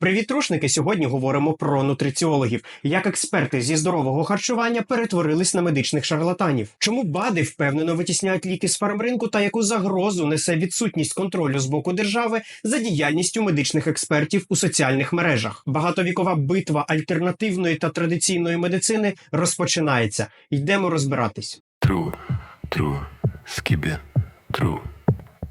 Привіт, рушники! Сьогодні говоримо про нутриціологів, як експерти зі здорового харчування перетворились на медичних шарлатанів. Чому БАДи впевнено витісняють ліки з фармринку та яку загрозу несе відсутність контролю з боку держави за діяльністю медичних експертів у соціальних мережах? Багатовікова битва альтернативної та традиційної медицини розпочинається. Йдемо розбиратись. True, true, skibbe, true.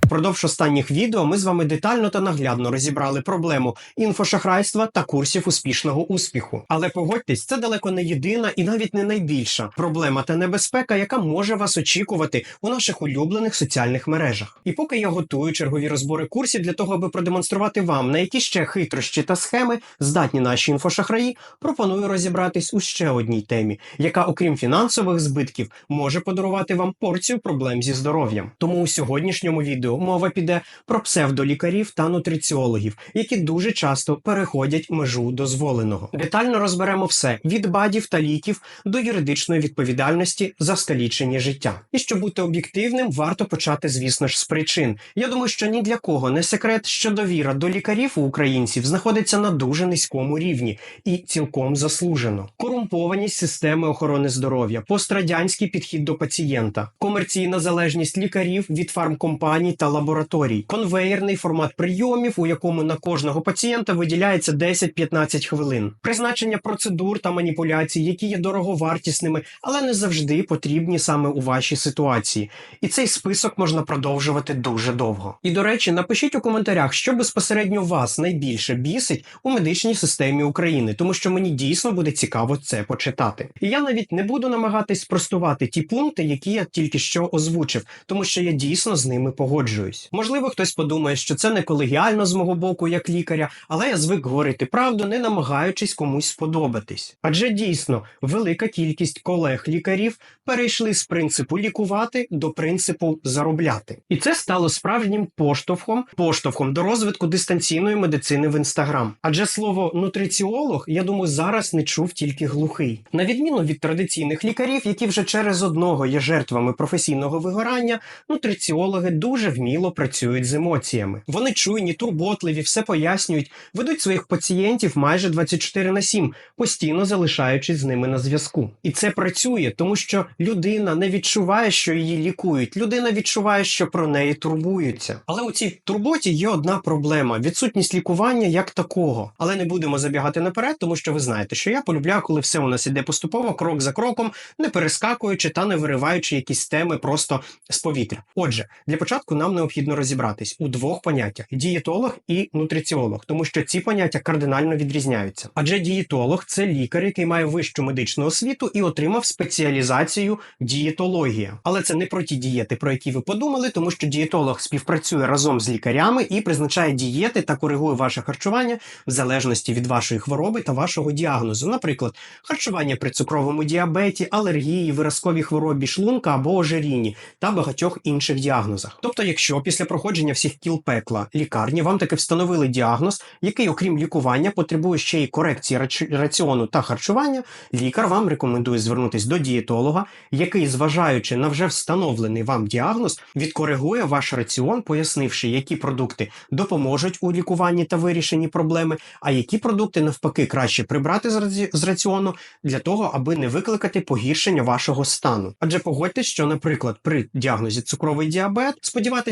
Впродовж останніх відео ми з вами детально та наглядно розібрали проблему інфошахрайства та курсів успішного успіху. Але погодьтесь, це далеко не єдина і навіть не найбільша проблема та небезпека, яка може вас очікувати у наших улюблених соціальних мережах. І поки я готую чергові розбори курсів для того, аби продемонструвати вам, на які ще хитрощі та схеми здатні наші інфошахраї, пропоную розібратись у ще одній темі, яка, окрім фінансових збитків, може подарувати вам порцію проблем зі здоров'ям. Тому у сьогоднішньому відео мова піде про псевдолікарів та нутриціологів, які дуже часто переходять межу дозволеного. Детально розберемо все від бадів та ліків до юридичної відповідальності за скалічення життя. І щоб бути об'єктивним, варто почати, звісно ж, з причин. Я думаю, що ні для кого не секрет, що довіра до лікарів у українців знаходиться на дуже низькому рівні і цілком заслужено. Корумпованість системи охорони здоров'я, пострадянський підхід до пацієнта, комерційна залежність лікарів від фармкомпаній та лабораторій, конвеєрний формат прийомів, у якому на кожного пацієнта виділяється 10-15 хвилин, призначення процедур та маніпуляцій, які є дороговартісними, але не завжди потрібні саме у вашій ситуації. І цей список можна продовжувати дуже довго. І до речі, напишіть у коментарях, що безпосередньо вас найбільше бісить у медичній системі України, тому що мені дійсно буде цікаво це почитати. І я навіть не буду намагатись спростувати ті пункти, які я тільки що озвучив, тому що я дійсно з ними погоджуюсь. Можливо, хтось подумає, що це не колегіально з мого боку як лікаря, але я звик говорити правду, не намагаючись комусь сподобатись. Адже дійсно велика кількість колег-лікарів перейшли з принципу лікувати до принципу заробляти. І це стало справжнім поштовхом, поштовхом до розвитку дистанційної медицини в інстаграм. Адже слово нутриціолог, я думаю, зараз не чув тільки глухий. На відміну від традиційних лікарів, які вже через одного є жертвами професійного вигорання, нутриціологи дуже вміло працюють з емоціями. Вони чуйні, турботливі, все пояснюють, ведуть своїх пацієнтів майже 24 на 7, постійно залишаючись з ними на зв'язку. І це працює, тому що людина не відчуває, що її лікують. Людина відчуває, що про неї турбуються. Але у цій турботі є одна проблема: відсутність лікування як такого. Але не будемо забігати наперед, тому що ви знаєте, що я полюбляю, коли все у нас іде поступово, крок за кроком, не перескакуючи та не вириваючи якісь теми просто з повітря. Отже, для початку нам необхідно розібратись у двох поняттях: дієтолог і нутриціолог, тому що ці поняття кардинально відрізняються. Адже дієтолог це лікар, який має вищу медичну освіту і отримав спеціалізацію дієтологія. Але це не про ті дієти, про які ви подумали, тому що дієтолог співпрацює разом з лікарями і призначає дієти та коригує ваше харчування в залежності від вашої хвороби та вашого діагнозу. Наприклад, харчування при цукровому діабеті, алергії, виразковій хворобі шлунка або ожирінні та багатьох інших діагнозах. Тобто, якщо після проходження всіх кіл пекла лікарні вам таки встановили діагноз, який, окрім лікування, потребує ще й корекції раціону та харчування, лікар вам рекомендує звернутися до дієтолога, який, зважаючи на вже встановлений вам діагноз, відкоригує ваш раціон, пояснивши, які продукти допоможуть у лікуванні та вирішенні проблеми, а які продукти навпаки краще прибрати з раціону для того, аби не викликати погіршення вашого стану. Адже погодьтесь, що, наприклад, при діагнозі цукровий діабет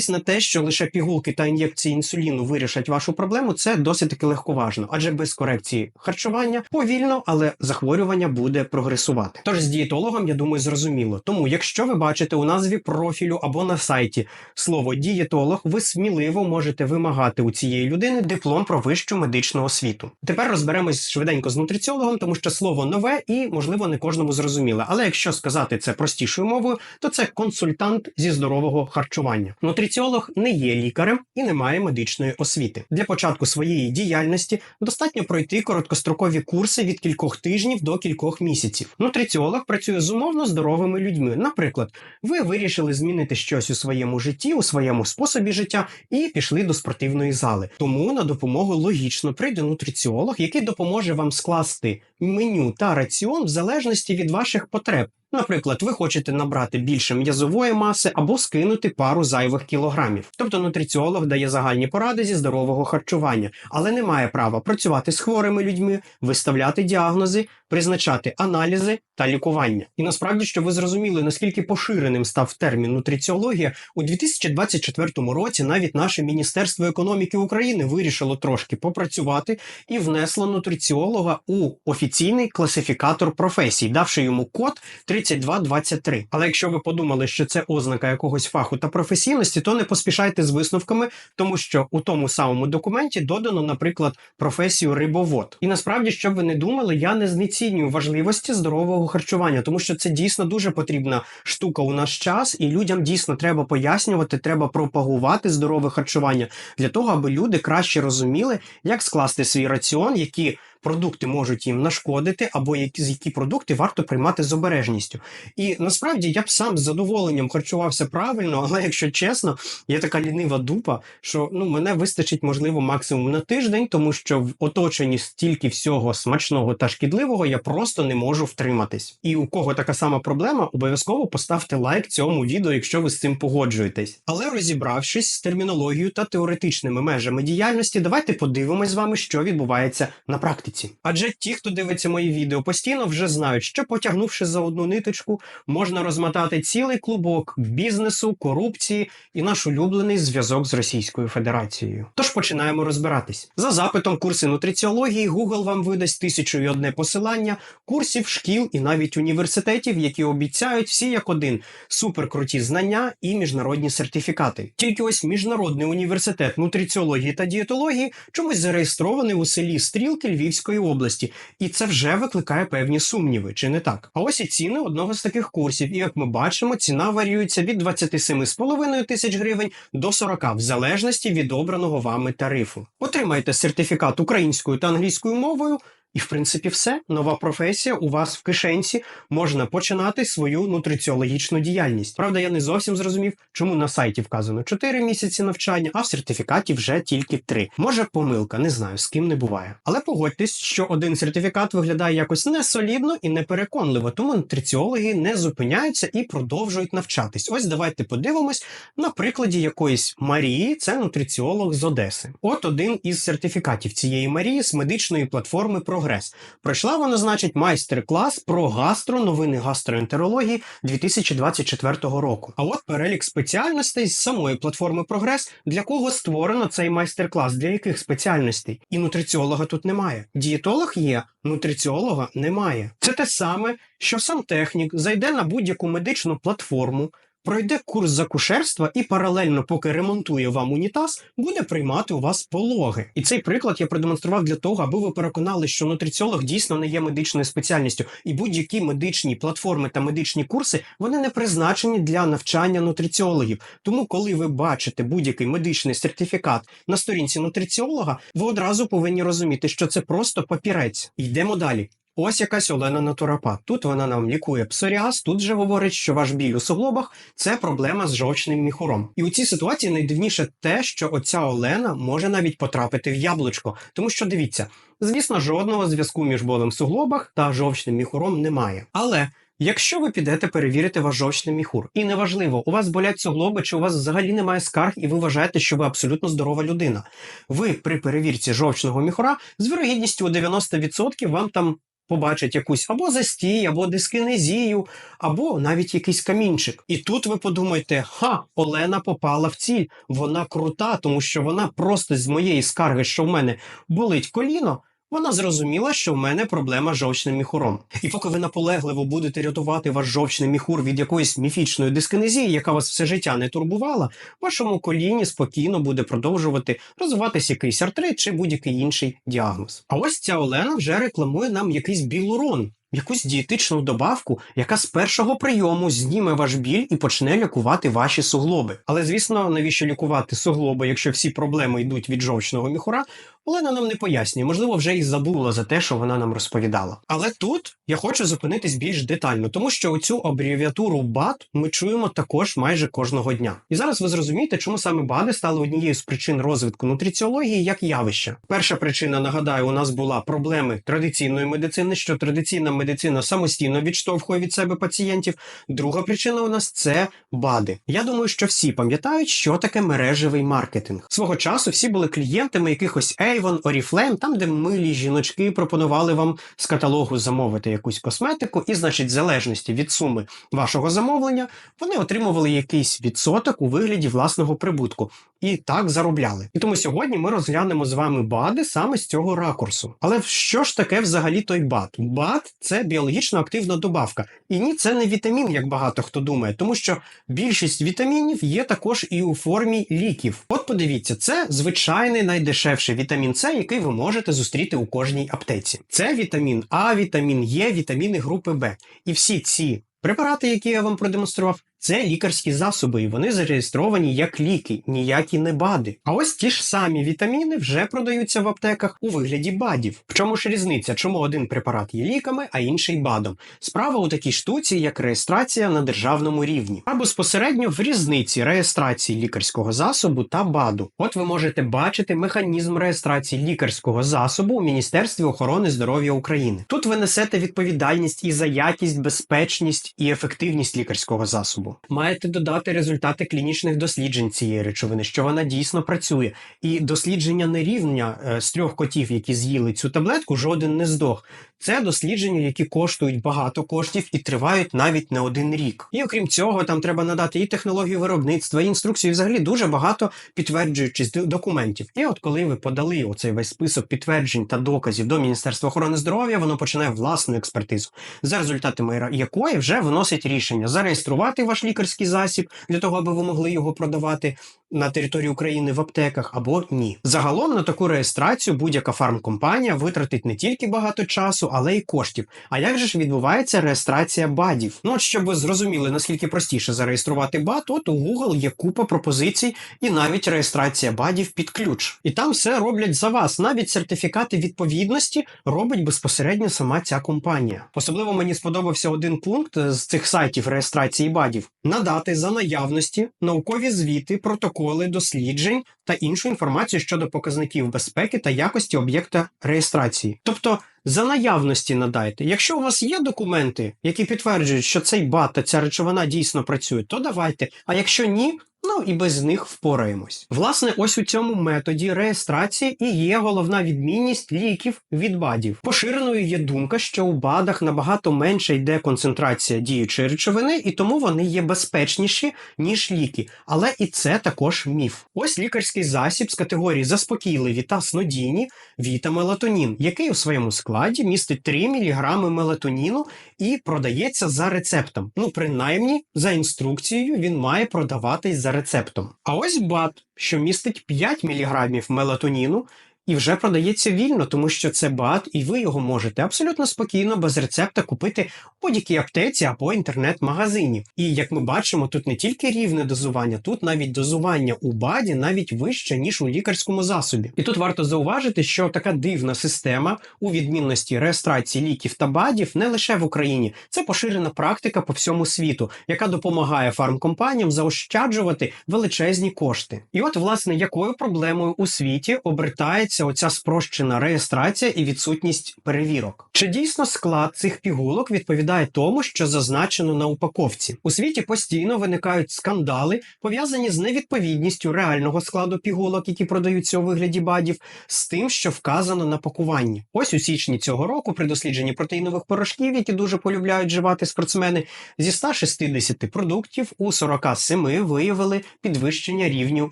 сподіватись на те, що лише пігулки та ін'єкції інсуліну вирішать вашу проблему, це досить таки легковажно, адже без корекції харчування повільно, але захворювання буде прогресувати. Тож з дієтологом, я думаю, зрозуміло. Тому, якщо ви бачите у назві профілю або на сайті слово дієтолог, ви сміливо можете вимагати у цієї людини диплом про вищу медичну освіту. Тепер розберемось швиденько з нутриціологом, тому що слово нове і, можливо, не кожному зрозуміле. Але якщо сказати це простішою мовою, то це консультант зі здорового харчування. Нутриціолог не є лікарем і не має медичної освіти. Для початку своєї діяльності достатньо пройти короткострокові курси від кількох тижнів до кількох місяців. Нутриціолог працює з умовно здоровими людьми. Наприклад, ви вирішили змінити щось у своєму житті, у своєму способі життя і пішли до спортивної зали. Тому на допомогу логічно прийде нутриціолог, який допоможе вам скласти меню та раціон в залежності від ваших потреб. Наприклад, ви хочете набрати більше м'язової маси або скинути пару зайвих кілограмів. Тобто нутриціолог дає загальні поради зі здорового харчування, але не має права працювати з хворими людьми, виставляти діагнози, призначати аналізи та лікування. І насправді, щоб ви зрозуміли, наскільки поширеним став термін нутриціологія, у 2024 році навіть наше Міністерство економіки України вирішило трошки попрацювати і внесло нутриціолога у офіційний класифікатор професій, давши йому код 3223. Але якщо ви подумали, що це ознака якогось фаху та професійності, то не поспішайте з висновками, тому що у тому самому документі додано, наприклад, професію рибовод. І насправді, щоб ви не думали, я не знецінюю важливості здорового харчування, тому що це дійсно дуже потрібна штука у наш час, і людям дійсно треба пояснювати, треба пропагувати здорове харчування для того, аби люди краще розуміли, як скласти свій раціон, які продукти можуть їм нашкодити, або які, які продукти варто приймати з обережністю. І насправді я б сам з задоволенням харчувався правильно, але якщо чесно, є така лінива дупа, що ну мене вистачить можливо максимум на тиждень, тому що в оточенні стільки всього смачного та шкідливого я просто не можу втриматись. І у кого така сама проблема, обов'язково поставте лайк цьому відео, якщо ви з цим погоджуєтесь. Але розібравшись з термінологією та теоретичними межами діяльності, давайте подивимось з вами, що відбувається на практиці. Адже ті, хто дивиться мої відео постійно, вже знають, що потягнувши за одну ниточку, можна розмотати цілий клубок бізнесу, корупції і наш улюблений зв'язок з Російською Федерацією. Тож починаємо розбиратись. За запитом курси нутриціології Google вам видасть тисячу і одне посилання курсів, шкіл і навіть університетів, які обіцяють всі як один суперкруті знання і міжнародні сертифікати. Тільки ось міжнародний університет нутриціології та дієтології чомусь зареєстрований у селі Стрілки Львівської області, і це вже викликає певні сумніви, чи не так? А ось і ціни одного з таких курсів. І як ми бачимо, ціна варіюється від 27,5 тисяч гривень до 40, в залежності від обраного вами тарифу. Отримайте сертифікат українською та англійською мовою. І, в принципі, все. Нова професія у вас в кишенці можна починати свою нутриціологічну діяльність. Правда, я не зовсім зрозумів, чому на сайті вказано 4 місяці навчання, а в сертифікаті вже тільки 3. Може, помилка, не знаю, з ким не буває. Але погодьтесь, що один сертифікат виглядає якось несолідно і непереконливо, тому нутриціологи не зупиняються і продовжують навчатись. Ось давайте подивимось на прикладі якоїсь Марії, це нутриціолог з Одеси. От один із сертифікатів цієї Марії з медичної платформи Прогрес. Пройшла вона, значить, майстер-клас про гастро, новини гастроентерології 2024 року. А от перелік спеціальностей з самої платформи Прогрес, для кого створено цей майстер-клас, для яких спеціальностей. І нутриціолога тут немає. Дієтолог є, нутриціолога немає. Це те саме, що сам технік зайде на будь-яку медичну платформу. Пройде курс з акушерства і паралельно, поки ремонтує вам унітаз, буде приймати у вас пологи. І цей приклад я продемонстрував для того, аби ви переконали, що нутриціолог дійсно не є медичною спеціальністю, і будь-які медичні платформи та медичні курси вони не призначені для навчання нутриціологів. Тому, коли ви бачите будь-який медичний сертифікат на сторінці нутриціолога, ви одразу повинні розуміти, що це просто папірець. Йдемо далі. Ось якась Олена Натурапат. Тут вона нам лікує псоріаз, тут же говорить, що ваш біль у суглобах це проблема з жовчним міхуром. І у цій ситуації найдивніше те, що оця Олена може навіть потрапити в яблучко. Тому що дивіться, звісно, жодного зв'язку між болем в суглобах та жовчним міхуром немає. Але Якщо ви підете перевірити ваш жовчний міхур, і неважливо, у вас болять суглоби, чи у вас взагалі немає скарг, і ви вважаєте, що ви абсолютно здорова людина. Ви при перевірці жовчного міхура з вірогідністю у 90% вам там побачать якусь або застій, або дискинезію, або навіть якийсь камінчик. І тут ви подумаєте, ха, Олена попала в ціль, вона крута, тому що вона просто з моєї скарги, що в мене болить коліно. Вона зрозуміла, що в мене проблема з жовчним міхуром. І поки ви наполегливо будете рятувати ваш жовчний міхур від якоїсь міфічної дискинезії, яка вас все життя не турбувала, вашому коліні спокійно буде продовжувати розвиватися якийсь артрит чи будь-який інший діагноз. А ось ця Олена вже рекламує нам якийсь білурон. Якусь дієтичну добавку, яка з першого прийому зніме ваш біль і почне лікувати ваші суглоби. Але звісно, навіщо лікувати суглоби, якщо всі проблеми йдуть від жовчного міхура? Олена нам не пояснює, можливо, вже і забула за те, що вона нам розповідала. Але тут я хочу зупинитись більш детально, тому що оцю абревіатуру БАД ми чуємо також майже кожного дня. І зараз ви зрозумієте, чому саме БАДи стали однією з причин розвитку нутриціології як явища. Перша причина, нагадаю, у нас була проблеми традиційної медицини, що традиційна медицина самостійно відштовхує від себе пацієнтів. Друга причина у нас це БАДи. Я думаю, що всі пам'ятають, що таке мережевий маркетинг. Свого часу всі були клієнтами якихось Avon, Oriflame, там, де милі жіночки пропонували вам з каталогу замовити якусь косметику, і, значить, в залежності від суми вашого замовлення, вони отримували якийсь відсоток у вигляді власного прибутку і так заробляли. І тому сьогодні ми розглянемо з вами БАДи саме з цього ракурсу. Але що ж таке взагалі той БАД? БАД це біологічно активна добавка. І ні, це не вітамін, як багато хто думає, тому що більшість вітамінів є також і у формі ліків. От подивіться, це звичайний найдешевший вітамін С, який ви можете зустріти у кожній аптеці. Це вітамін А, вітамін Е, вітаміни групи Б. І всі ці препарати, які я вам продемонстрував, це лікарські засоби, і вони зареєстровані як ліки, ніякі не БАДи. А ось ті ж самі вітаміни вже продаються в аптеках у вигляді БАДів. В чому ж різниця? Чому один препарат є ліками, а інший БАДом? Справа у такій штуці, як реєстрація на державному рівні, або безпосередньо в різниці реєстрації лікарського засобу та БАДу. От ви можете бачити механізм реєстрації лікарського засобу у Міністерстві охорони здоров'я України. Тут ви несете відповідальність і за якість, безпечність і ефективність лікарського засобу. Маєте додати результати клінічних досліджень цієї речовини, що вона дійсно працює. І дослідження нерівня е, з трьох котів, які з'їли цю таблетку, жоден не здох. Це дослідження, які коштують багато коштів і тривають навіть не один рік. І окрім цього, там треба надати і технологію виробництва, і інструкції, взагалі дуже багато підтверджуючих документів. І от коли ви подали оцей весь список підтверджень та доказів до Міністерства охорони здоров'я, воно починає власну експертизу, за результатами якої вже виносить рішення зареєструвати ваш лікарський засіб для того, аби ви могли його продавати на території України в аптеках або ні. Загалом на таку реєстрацію будь-яка фармкомпанія витратить не тільки багато часу, але й коштів. А як же ж відбувається реєстрація БАДів? Ну от щоб ви зрозуміли, наскільки простіше зареєструвати БАД, от у Google є купа пропозицій і навіть реєстрація БАДів під ключ. І там все роблять за вас. Навіть сертифікати відповідності робить безпосередньо сама ця компанія. Особливо мені сподобався один пункт з цих сайтів реєстрації БАДів: надати за наявності наукові звіти, протоколи досліджень та іншу інформацію щодо показників безпеки та якості об'єкта реєстрації. Тобто. За наявності надайте. Якщо у вас є документи, які підтверджують, що цей бат та ця речовина дійсно працює, то давайте. А якщо ні, ну і без них впораємось. Власне, ось у цьому методі реєстрації і є головна відмінність ліків від БАДів. Поширеною є думка, що у БАДах набагато менше йде концентрація діючої речовини, і тому вони є безпечніші, ніж ліки. Але і це також міф. Ось лікарський засіб з категорії заспокійливі та снодійні вітамелатонін, який у своєму складі містить 3 мг мелатоніну і продається за рецептом. Ну, принаймні, за інструкцією він має продаватись за рецептом. А ось БАД, що містить 5 мг мелатоніну. І вже продається вільно, тому що це БАД, і ви його можете абсолютно спокійно без рецепта купити в будь-якій аптеці або інтернет-магазині. І як ми бачимо, тут не тільки рівне дозування, тут навіть дозування у БАДі навіть вище, ніж у лікарському засобі. І тут варто зауважити, що така дивна система у відмінності реєстрації ліків та БАДів не лише в Україні. Це поширена практика по всьому світу, яка допомагає фармкомпаніям заощаджувати величезні кошти. І от, власне, якою проблемою у світі обертається оця спрощена реєстрація і відсутність перевірок? Чи дійсно склад цих пігулок відповідає тому, що зазначено на упаковці? У світі постійно виникають скандали, пов'язані з невідповідністю реального складу пігулок, які продаються у вигляді БАДів, з тим, що вказано на пакуванні. Ось у січні цього року, при дослідженні протеїнових порошків, які дуже полюбляють вживати спортсмени, зі 160 продуктів у 47 виявили підвищення рівню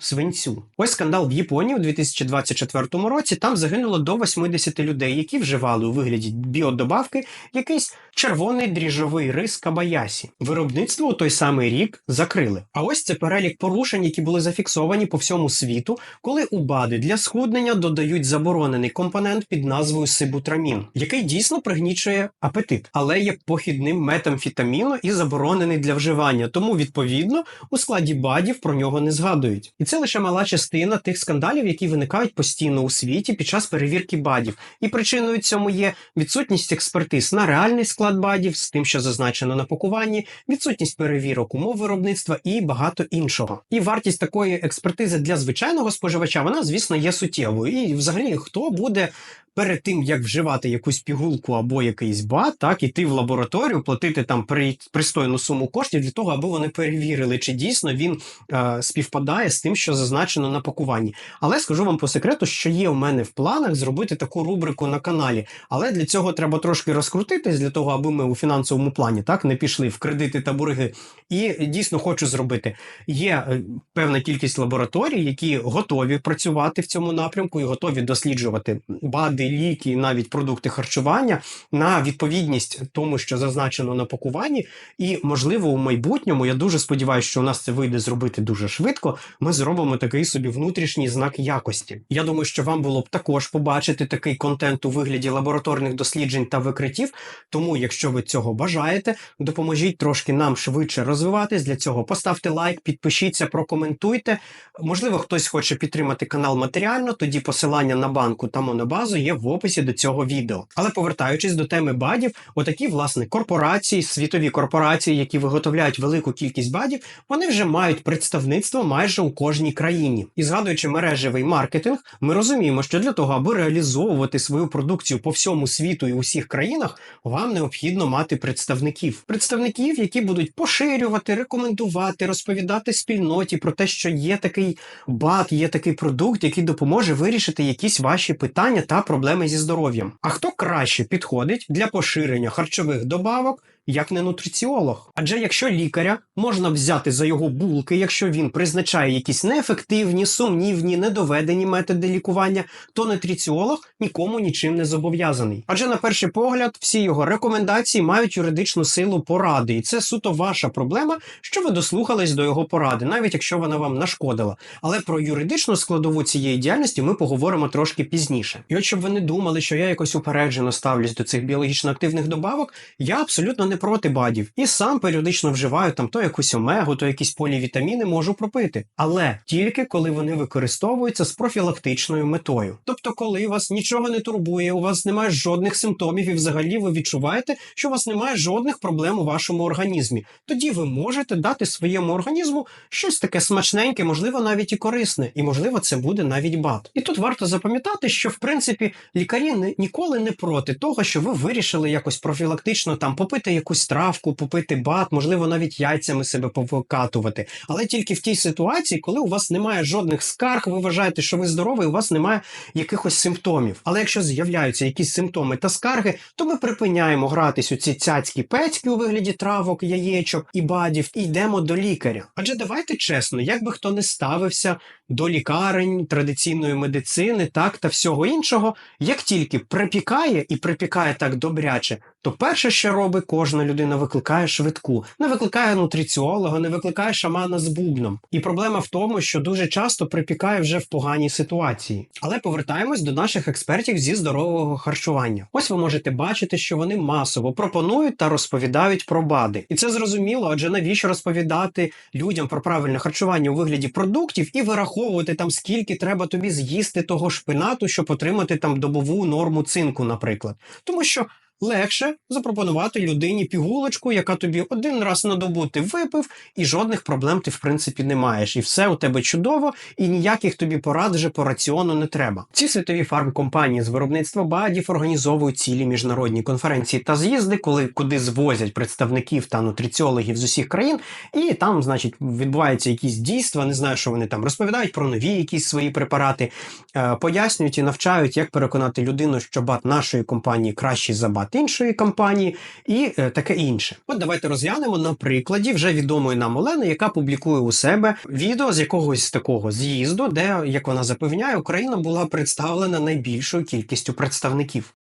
свинцю. Ось скандал в Японії у 2024 році. Там загинуло до 80 людей, які вживали у вигляді біодобавки якийсь червоний дріжджовий рис кабаясі. Виробництво у той самий рік закрили. А ось це перелік порушень, які були зафіксовані по всьому світу, коли у БАДи для схуднення додають заборонений компонент під назвою сибутрамін, який дійсно пригнічує апетит, але є похідним метамфетаміну і заборонений для вживання. Тому відповідно у складі БАДів про нього не згадують. І це лише мала частина тих скандалів, які виникають постійно у світі. Світі під час перевірки бадів. І причиною цьому є відсутність експертиз на реальний склад бадів з тим, що зазначено на пакуванні, відсутність перевірок умов виробництва і багато іншого. І вартість такої експертизи для звичайного споживача, вона, звісно, є суттєвою. І взагалі, хто буде перед тим, як вживати якусь пігулку або якийсь бат, так іти в лабораторію, платити там при, пристойну суму коштів для того, аби вони перевірили, чи дійсно він е, співпадає з тим, що зазначено на пакуванні. Але скажу вам по секрету, що є у мене в планах зробити таку рубрику на каналі. Але для цього треба трошки розкрутитись для того, аби ми у фінансовому плані так не пішли в кредити та борги. І дійсно хочу зробити. Є е, певна кількість лабораторій, які готові працювати в цьому напрямку і готові досліджувати БАДи, ліки, навіть продукти харчування на відповідність тому, що зазначено на пакуванні. І можливо, у майбутньому я дуже сподіваюся, що у нас це вийде зробити дуже швидко. Ми зробимо такий собі внутрішній знак якості. Я думаю, що вам було б також побачити такий контент у вигляді лабораторних досліджень та викриттів. Тому, якщо ви цього бажаєте, допоможіть трошки нам швидше розвиватись. Для цього поставте лайк, підпишіться, прокоментуйте. Можливо, хтось хоче підтримати канал матеріально, тоді посилання на банку та монобазу є в описі до цього відео. Але повертаючись до теми бадів, отакі власне корпорації, світові корпорації, які виготовляють велику кількість бадів, вони вже мають представництво майже у кожній країні. І згадуючи мережевий маркетинг, ми розуміємо, що для того, аби реалізовувати свою продукцію по всьому світу і усіх країнах, вам необхідно мати представників. Представників, які будуть поширювати, рекомендувати, розповідати спільноті про те, що є такий бат, є такий продукт, який допоможе вирішити якісь ваші питання та проблеми зі здоров'ям. А хто краще підходить для поширення харчових добавок? Як не нутриціолог, адже якщо лікаря можна взяти за його булки, якщо він призначає якісь неефективні, сумнівні, недоведені методи лікування, то нутриціолог нікому нічим не зобов'язаний. Адже на перший погляд всі його рекомендації мають юридичну силу поради, і це суто ваша проблема, що ви дослухались до його поради, навіть якщо вона вам нашкодила. Але про юридичну складову цієї діяльності ми поговоримо трошки пізніше. І от щоб ви не думали, що я якось упереджено ставлюсь до цих біологічно активних добавок, я абсолютно не проти бадів і сам періодично вживаю там то якусь омегу, то якісь полівітаміни можу пропити, але тільки коли вони використовуються з профілактичною метою. Тобто, коли вас нічого не турбує, у вас немає жодних симптомів, і взагалі ви відчуваєте, що у вас немає жодних проблем у вашому організмі. Тоді ви можете дати своєму організму щось таке смачненьке, можливо, навіть і корисне, і можливо, це буде навіть бад. І тут варто запам'ятати, що в принципі лікарі не, ніколи не проти того, що ви вирішили якось профілактично там попити якусь травку, попити бат, можливо, навіть яйцями себе повикатувати. Але тільки в тій ситуації, коли у вас немає жодних скарг, ви вважаєте, що ви здоровий, у вас немає якихось симптомів. Але якщо з'являються якісь симптоми та скарги, то ми припиняємо гратись у ці цяцькі пецьки у вигляді травок, яєчок і бадів і йдемо до лікаря. Адже давайте чесно, як би хто не ставився до лікарень, традиційної медицини, так та всього іншого, як тільки припікає і припікає так добряче, то перше, що робить кожна людина, викликає швидку, не викликає нутриціолога, не викликає шамана з бубном. І проблема в тому, що дуже часто припікає вже в поганій ситуації. Але повертаємось до наших експертів зі здорового харчування. Ось ви можете бачити, що вони масово пропонують та розповідають про БАДи. І це зрозуміло, адже навіщо розповідати людям про правильне харчування у вигляді продуктів і вираховувати там скільки треба тобі з'їсти того шпинату, щоб отримати там добову норму цинку, наприклад. Тому що легше запропонувати людині пігулочку, яка тобі один раз на добу ти випив, і жодних проблем ти в принципі не маєш. І все у тебе чудово, і ніяких тобі порад вже по раціону не треба. Ці світові фармкомпанії з виробництва БАДів організовують цілі міжнародні конференції та з'їзди, коли куди звозять представників та нутриціологів з усіх країн, і там, значить, відбуваються якісь дійства. Не знаю, що вони там розповідають про нові якісь свої препарати, е, пояснюють і навчають, як переконати людину, що бат нашої компанії кращий за бат іншої компанії, і е, таке інше. От давайте розглянемо на прикладі вже відомої нам Олени, яка публікує у себе відео з якогось такого з'їзду, де, як вона запевняє, Україна була представлена найбільшою кількістю представників.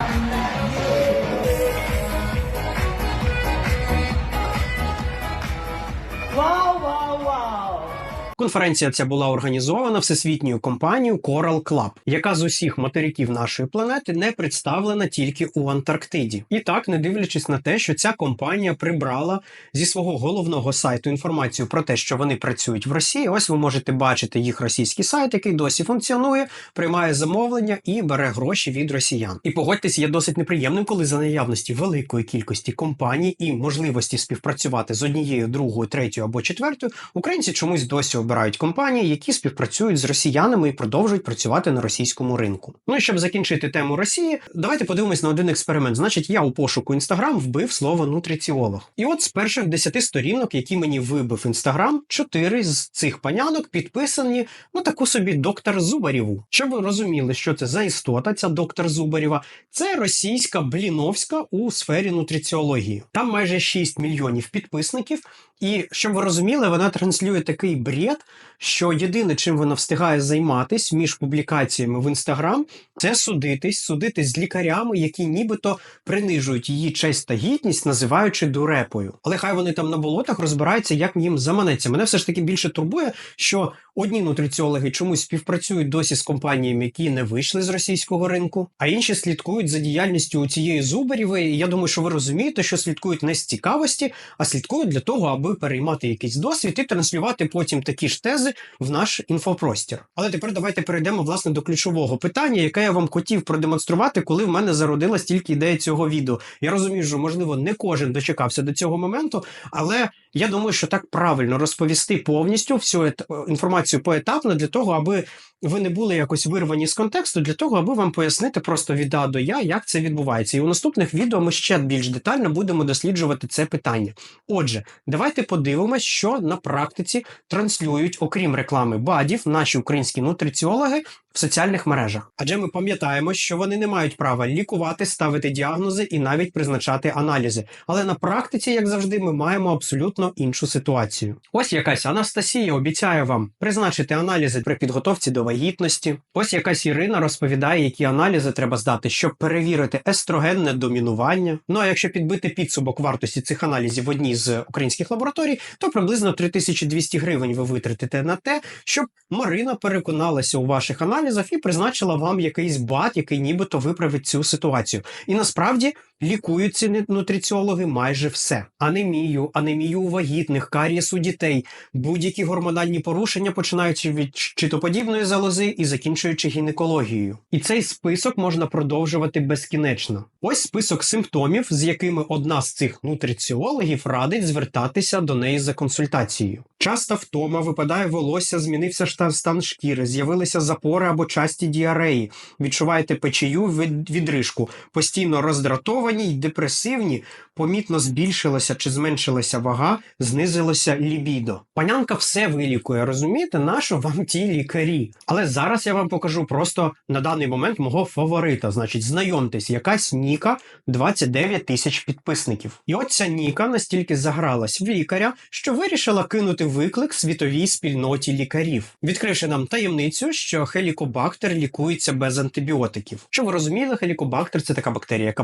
Конференція ця була організована всесвітньою компанією Coral Club, яка з усіх материків нашої планети не представлена тільки у Антарктиді. І так, не дивлячись на те, що ця компанія прибрала зі свого головного сайту інформацію про те, що вони працюють в Росії. Ось ви можете бачити їх російський сайт, який досі функціонує, приймає замовлення і бере гроші від росіян. І погодьтесь, є досить неприємним, коли за наявності великої кількості компаній і можливості співпрацювати з однією, другою, третьою або четвертою, українці чомусь досі обирають компанії, які співпрацюють з росіянами і продовжують працювати на російському ринку. Ну і щоб закінчити тему Росії, давайте подивимось на один експеримент. Значить, я у пошуку Інстаграм вбив слово нутриціолог. І от з перших 10 сторінок, які мені вибив Інстаграм, чотири з цих панянок підписані на таку собі доктор Зубарєву. Щоб ви розуміли, що це за істота, ця доктор Зубарєва, це російська бліновська у сфері нутриціології. Там майже 6 мільйонів підписників. І щоб ви розуміли, вона транслює такий бред, що єдине, чим вона встигає займатись між публікаціями в інстаграм, це судитись, судитись з лікарями, які нібито принижують її честь та гідність, називаючи дурепою. Але хай вони там на болотах розбираються, як їм заманеться. Мене все ж таки більше турбує, що одні нутриціологи чомусь співпрацюють досі з компаніями, які не вийшли з російського ринку, а інші слідкують за діяльністю у цієї Зубарєвої. Я думаю, що ви розумієте, що слідкують не з цікавості, а слідкують для того, аби переймати якийсь досвід і транслювати потім такі ж тези в наш інфопростір. Але тепер давайте перейдемо власне до ключового питання, яке я вам хотів продемонструвати, коли в мене зародилась тільки ідея цього відео. Я розумію, що можливо не кожен дочекався до цього моменту, але я думаю, що так правильно розповісти повністю всю інформацію поетапно для того, аби ви не були якось вирвані з контексту, для того, аби вам пояснити просто від А до Я, як це відбувається. І у наступних відео ми ще більш детально будемо досліджувати це питання. Отже, давайте подивимось, що на практиці транслюють, окрім реклами бадів, наші українські нутриціологи в соціальних мережах. Адже ми пам'ятаємо, що вони не мають права лікувати, ставити діагнози і навіть призначати аналізи. Але на практиці, як завжди, ми маємо абсолютно іншу ситуацію. Ось якась Анастасія обіцяє вам призначити аналізи при підготовці до вагітності. Ось якась Ірина розповідає, які аналізи треба здати, щоб перевірити естрогенне домінування. Ну а якщо підбити підсумок вартості цих аналізів в одній з українських лабораторій, то приблизно 3200 гривень ви витратите на те, щоб Марина переконалася у ваших аналізах і призначила вам якийсь бат, який нібито виправить цю ситуацію. І насправді лікують ці нутриціологи майже все: анемію, анемію у вагітних, карієс у дітей, будь-які гормональні порушення, починаючи від щитоподібної залози і закінчуючи гінекологією. І цей список можна продовжувати безкінечно. Ось список симптомів, з якими одна з цих нутриціологів радить звертатися до неї за консультацією. Часта втома, випадає волосся, змінився стан шкіри, з'явилися запори або часті діареї. Відчуваєте печію від відрижку, постійно роздратовані й депресивні, помітно збільшилася чи зменшилася вага, знизилося лібідо. Панянка все вилікує, розумієте, нащо вам ті лікарі? Але зараз я вам покажу просто на даний момент мого фаворита. Значить, знайомтесь, якась Ніка 29 тисяч підписників. І от ця Ніка настільки загралась в лікаря, що вирішила кинути виклик світовій спільноті лікарів, відкривши нам таємницю, що хелікобактер лікується без антибіотиків. Що ви розуміли, хелікобактер це така бактерія, яка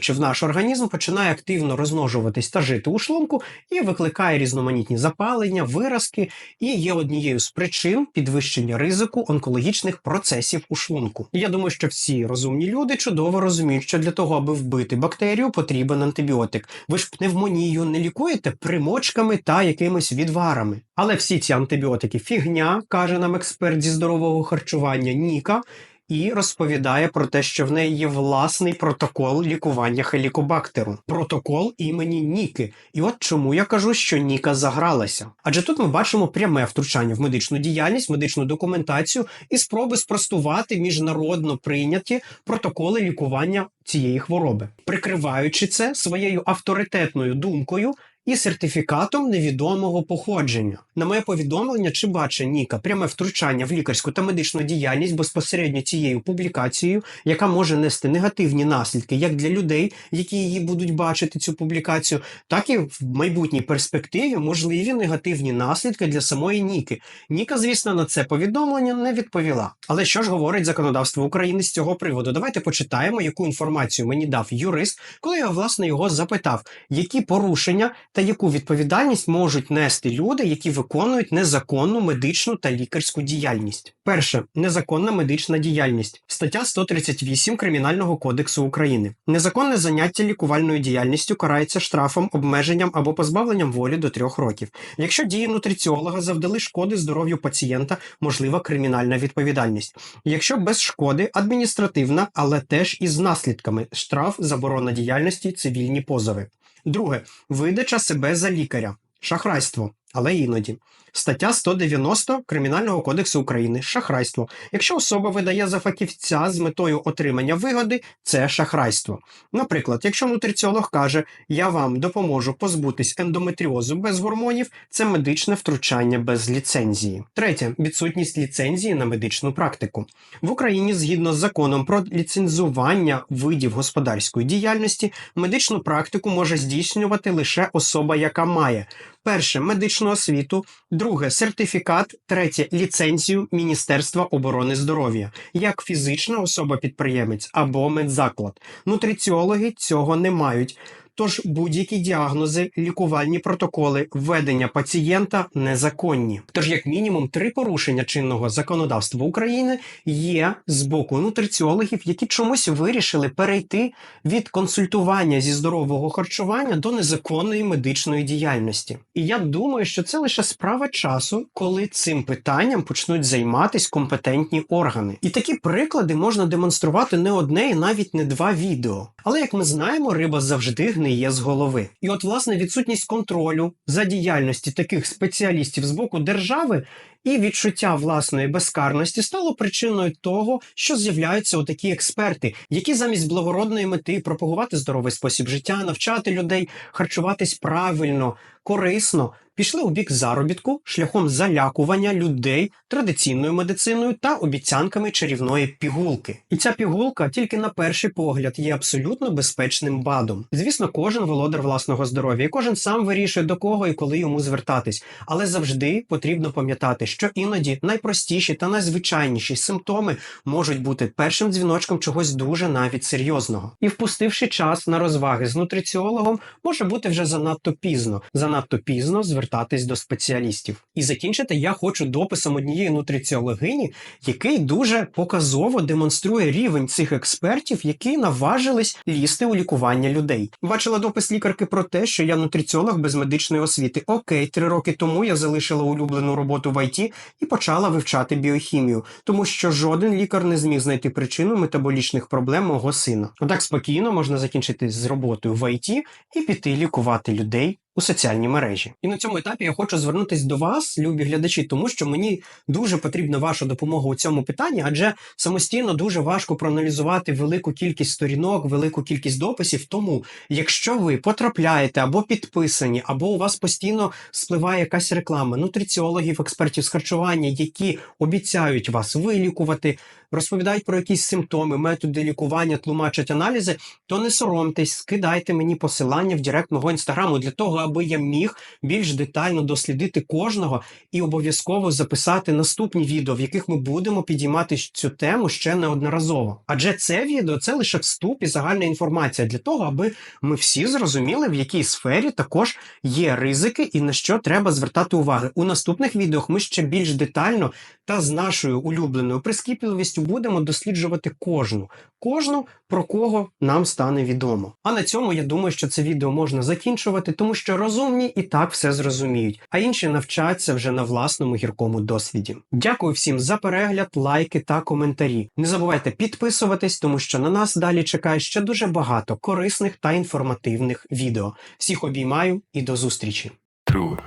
потрапляючи в наш організм, починає активно розмножуватись та жити у шлунку і викликає різноманітні запалення, виразки, і є однією з причин підвищення ризику онкологічних процесів у шлунку. Я думаю, що всі розумні люди чудово розуміють, що для того, аби вбити бактерію, потрібен антибіотик. Ви ж пневмонію не лікуєте примочками та якимись відварами. Але всі ці антибіотики фігня, каже нам експерт зі здорового харчування Ніка. І розповідає про те, що в неї є власний протокол лікування хелікобактеру, протокол імені Ніки. І от чому я кажу, що Ніка загралася. Адже тут ми бачимо пряме втручання в медичну діяльність, медичну документацію і спроби спростувати міжнародно прийняті протоколи лікування цієї хвороби, прикриваючи це своєю авторитетною думкою. І сертифікатом невідомого походження. На моє повідомлення, чи бачить Ніка пряме втручання в лікарську та медичну діяльність безпосередньо цією публікацією, яка може нести негативні наслідки як для людей, які її будуть бачити цю публікацію, так і в майбутній перспективі можливі негативні наслідки для самої Ніки. Ніка, звісно, на це повідомлення не відповіла. Але що ж говорить законодавство України з цього приводу? Давайте почитаємо, яку інформацію мені дав юрист, коли я власне його запитав, які порушення та та яку відповідальність можуть нести люди, які виконують незаконну медичну та лікарську діяльність. Перше незаконна медична діяльність, стаття 138 Кримінального кодексу України. Незаконне заняття лікувальною діяльністю карається штрафом, обмеженням або позбавленням волі до трьох років. Якщо дії нутриціолога завдали шкоди здоров'ю пацієнта, можлива кримінальна відповідальність. Якщо без шкоди адміністративна, але теж із наслідками штраф, заборона діяльності, цивільні позови. Друге. Видача себе за лікаря, шахрайство, але іноді. Стаття 190 Кримінального кодексу України шахрайство. Якщо особа видає за фахівця з метою отримання вигоди, це шахрайство. Наприклад, якщо нутриціолог каже, я вам допоможу позбутись ендометріозу без гормонів, це медичне втручання без ліцензії. Третє відсутність ліцензії на медичну практику. В Україні, згідно з законом про ліцензування видів господарської діяльності, медичну практику може здійснювати лише особа, яка має перше медичну освіту, друге сертифікат, третє ліцензію Міністерства оборони здоров'я як фізична особа-підприємець або медзаклад. Нутриціологи цього не мають. Тож будь-які діагнози, лікувальні протоколи, введення пацієнта незаконні. Тож, як мінімум, три порушення чинного законодавства України є з боку нутриціологів, які чомусь вирішили перейти від консультування зі здорового харчування до незаконної медичної діяльності. І я думаю, що це лише справа часу, коли цим питанням почнуть займатися компетентні органи. І такі приклади можна демонструвати не одне і навіть не два відео. Але як ми знаємо, риба завжди гниє з голови. І от власне відсутність контролю за діяльності таких спеціалістів з боку держави і відчуття власної безкарності стало причиною того, що з'являються отакі експерти, які замість благородної мети пропагувати здоровий спосіб життя, навчати людей харчуватись правильно, корисно. Пішли у бік заробітку шляхом залякування людей традиційною медициною та обіцянками чарівної пігулки. І ця пігулка тільки на перший погляд є абсолютно безпечним бадом. Звісно, кожен володар власного здоров'я, і кожен сам вирішує до кого і коли йому звертатись, але завжди потрібно пам'ятати, що іноді найпростіші та найзвичайніші симптоми можуть бути першим дзвіночком чогось дуже навіть серйозного. І впустивши час на розваги з нутриціологом, може бути вже занадто пізно, занадто пізно звертатись до спеціалістів. І закінчити я хочу дописом однієї нутриціологині, який дуже показово демонструє рівень цих експертів, які наважились лізти у лікування людей. Бачила допис лікарки про те, що я нутриціолог без медичної освіти. Окей, три роки тому я залишила улюблену роботу в ІТ і почала вивчати біохімію, тому що жоден лікар не зміг знайти причину метаболічних проблем мого сина. Отак спокійно можна закінчити з роботою в ІТ і піти лікувати людей. У соціальній мережі, і на цьому етапі я хочу звернутися до вас, любі глядачі, тому що мені дуже потрібна ваша допомога у цьому питанні, адже самостійно дуже важко проаналізувати велику кількість сторінок, велику кількість дописів. Тому, якщо ви потрапляєте або підписані, або у вас постійно спливає якась реклама нутриціологів, експертів з харчування, які обіцяють вас вилікувати, розповідають про якісь симптоми, методи лікування, тлумачать аналізи, то не соромтесь, скидайте мені посилання в директ мого інстаграму для того, аби я міг більш детально дослідити кожного і обов'язково записати наступні відео, в яких ми будемо підіймати цю тему ще неодноразово. Адже це відео це лише вступ і загальна інформація для того, аби ми всі зрозуміли, в якій сфері також є ризики і на що треба звертати увагу. У наступних відео ми ще більш детально та з нашою улюбленою прискіпливістю будемо досліджувати кожну, кожну про кого нам стане відомо. А на цьому я думаю, що це відео можна закінчувати, тому що розумні і так все зрозуміють, а інші навчаться вже на власному гіркому досвіді. Дякую всім за перегляд, лайки та коментарі. Не забувайте підписуватись, тому що на нас далі чекає ще дуже багато корисних та інформативних відео. Всіх обіймаю і до зустрічі! True,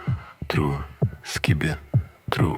true, skibbe, true.